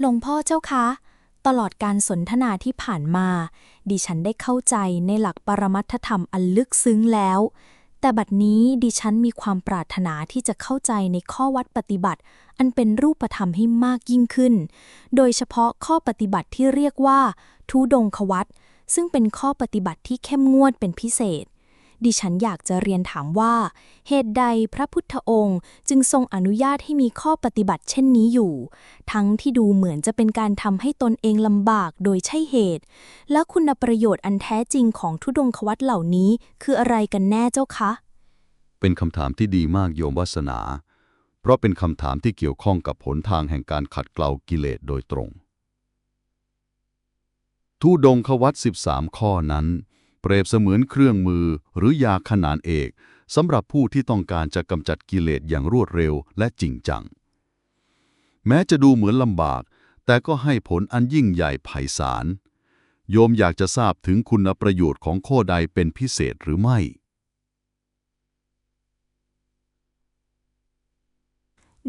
หลวงพ่อเจ้าคะ ตลอดการสนทนาที่ผ่านมา ดิฉันได้เข้าใจในหลักปรมัตถธรรมอันลึกซึ้งแล้ว แต่บัดนี้ดิฉันมีความปรารถนาที่จะเข้าใจในข้อวัดปฏิบัติ อันเป็นรูปธรรมให้มากยิ่งขึ้น โดยเฉพาะข้อปฏิบัติที่เรียกว่า ทุดงควัตซึ่งเป็นข้อปฏิบัติที่เข้มงวดเป็นพิเศษ ดิฉันอยากจะเรียนถามว่า เหตุใดพระพุทธองค์จึงทรงอนุญาตให้มีข้อปฏิบัติเช่นนี้อยู่ ทั้งที่ดูเหมือนจะเป็นการทำให้ตนเองลำบากโดยใช่เหตุ และคุณประโยชน์อันแท้จริงของทุดงควัตเหล่านี้คืออะไรกันแน่เจ้าคะ เป็นคำถามที่ดีมากโยมวัสนา เพราะเป็นคำถามที่เกี่ยวข้องกับผลทางแห่งการขัดเกลากิเลสโดยตรงทุดงควัต13 ข้อนั้น เปรียบเสมือนเครื่องมือหรือยาขนานเอกสำหรับผู้ที่ต้องการจะกำจัดกิเลสอย่างรวดเร็วและจริงจัง แม้จะดูเหมือนลำบาก แต่ก็ให้ผลอันยิ่งใหญ่ไพศาล โยมอยากจะทราบถึงคุณประโยชน์ของข้อใดเป็นพิเศษหรือไม่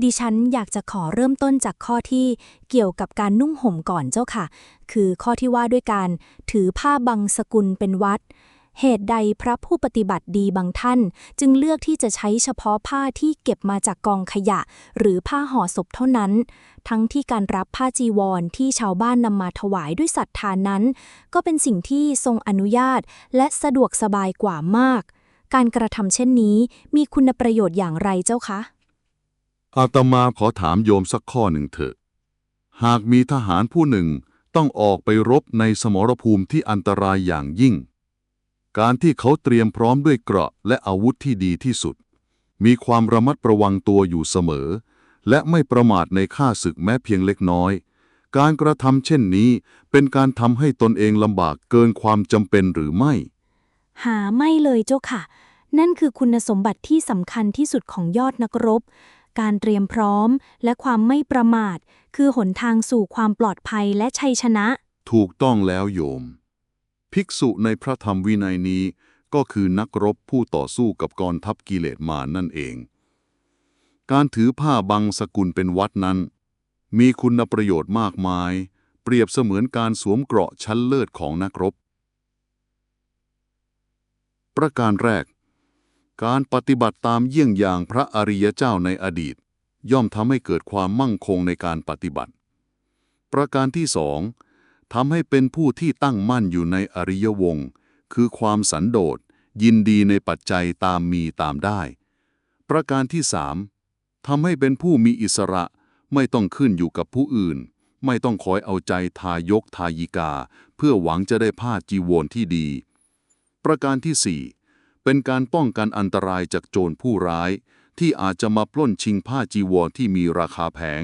ดิฉันอยากจะขอเริ่มต้นจากข้อที่เกี่ยวกับการนุ่งห่มก่อนเจ้าค่ะ คือข้อที่ว่าด้วยการถือผ้าบังสกุลเป็นวัด เหตุใดพระผู้ปฏิบัติดีบางท่าน จึงเลือกที่จะใช้เฉพาะผ้าที่เก็บมาจากกองขยะ หรือผ้าห่อศพเท่านั้น ทั้งที่การรับผ้าจีวรที่ชาวบ้านนำมาถวายด้วยศรัทธานั้น ก็เป็นสิ่งที่ทรงอนุญาต และสะดวกสบายกว่ามาก การกระทำเช่นนี้มีคุณประโยชน์อย่างไรเจ้าคะ อาตมาขอถามโยมสักข้อหนึ่งเถอะ หากมีทหารผู้หนึ่งต้องออกไปรบในสมรภูมิที่อันตรายอย่างยิ่ง การที่เขาเตรียมพร้อมด้วยเกราะและอาวุธที่ดีที่สุด มีความระมัดระวังตัวอยู่เสมอ และไม่ประมาทในค่าศึกแม้เพียงเล็กน้อย การกระทำเช่นนี้เป็นการทำให้ตนเองลำบากเกินความจำเป็นหรือไม่ หาไม่เลยเจ้าค่ะ นั่นคือคุณสมบัติที่สำคัญที่สุดของยอดนักรบ การเตรียมพร้อม และความไม่ประมาท คือหนทางสู่ความปลอดภัยและชัยชนะ ถูกต้องแล้วโยม ภิกษุในพระธรรมวินัยนี้ ก็คือนักรบผู้ต่อสู้กับกองทัพกิเลสมานั่นเอง การถือผ้าบังสกุลเป็นวัดนั้น มีคุณประโยชน์มากมาย เปรียบเสมือนการสวมเกราะชั้นเลิศของนักรบ ประการแรก การปฏิบัติตามเยี่ยงอย่างพระอริยเจ้าในอดีต ย่อมทำให้เกิดความมั่งคงในการปฏิบัติ ประการที่สองทำให้เป็นผู้ที่ตั้งมั่นอยู่ในอริยวงศ์คือความสันโดษยินดีในปัจจัยตามมีตามได้ ประการที่สามทำให้เป็นผู้มีอิสระไม่ต้องขึ้นอยู่กับผู้อื่น ไม่ต้องคอยเอาใจทายกทายิกา เพื่อหวังจะได้ผ้าจีวรที่ดี ประการที่สี่ เป็นการป้องกันอันตรายจากโจรผู้ร้าย ที่อาจจะมาปล้นชิงผ้าจีวรที่มีราคาแพง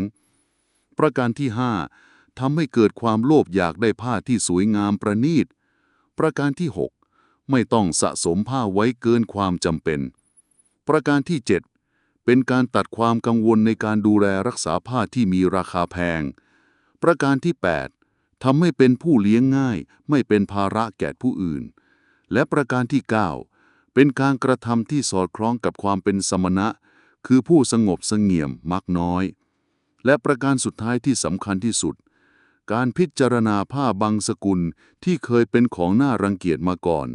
ประการที่ห้าทำให้เกิดความโลภอยากได้ผ้าที่สวยงามประณีต ประการที่หกไม่ต้องสะสมผ้าไว้เกินความจำเป็น ประการที่เจ็ดเป็นการตัดความกังวลในการดูแลรักษาผ้าที่มีราคาแพง ประการที่แปดทำให้เป็นผู้เลี้ยงง่าย ไม่เป็นภาระแก่ผู้อื่น และประการที่เก้า เป็นการกระทำที่สอดคล้องกับความเป็นสมณะ คือผู้สงบเสงี่ยมมักน้อย และประการสุดท้ายที่สำคัญที่สุด การพิจารณาผ้าบางสกุลที่เคยเป็นของน่ารังเกียจมาก่อน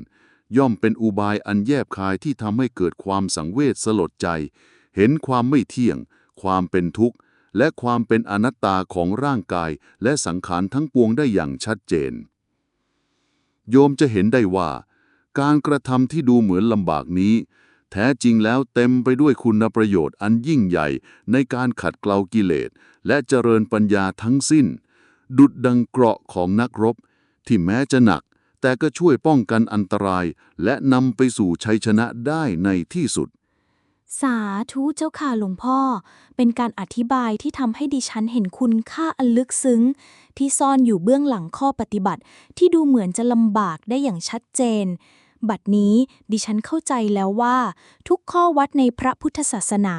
ย่อมเป็นอุบายอันแยบคายที่ทำให้เกิดความสังเวชสลดใจ เห็นความไม่เที่ยง ความเป็นทุกข์ และความเป็นอนัตตาของร่างกาย และสังขารทั้งปวงได้อย่างชัดเจน โยมจะเห็นได้ว่า การกระทำที่ดูเหมือนลำบากนี้ แท้จริงแล้วเต็มไปด้วยคุณประโยชน์อันยิ่งใหญ่ในการขัดเกลากิเลส และเจริญปัญญาทั้งสิ้น ดุดดังเกราะของนักรบ ที่แม้จะหนัก แต่ก็ช่วยป้องกันอันตราย และนำไปสู่ชัยชนะได้ในที่สุดสาธุเจ้าค่ะหลวงพ่อ เป็นการอธิบายที่ทำให้ดิฉันเห็นคุณค่าอันลึกซึ้ง ที่ซ่อนอยู่เบื้องหลังข้อปฏิบัติ ที่ดูเหมือนจะลำบากได้อย่างชัดเจน บัดนี้ดิฉันเข้าใจแล้วว่า ทุกข้อวัดในพระพุทธศาสนา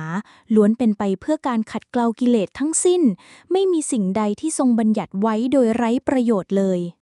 ล้วนเป็นไปเพื่อการขัดเกลากิเลสทั้งสิ้น ไม่มีสิ่งใดที่ทรงบัญญัติไว้โดยไร้ประโยชน์เลย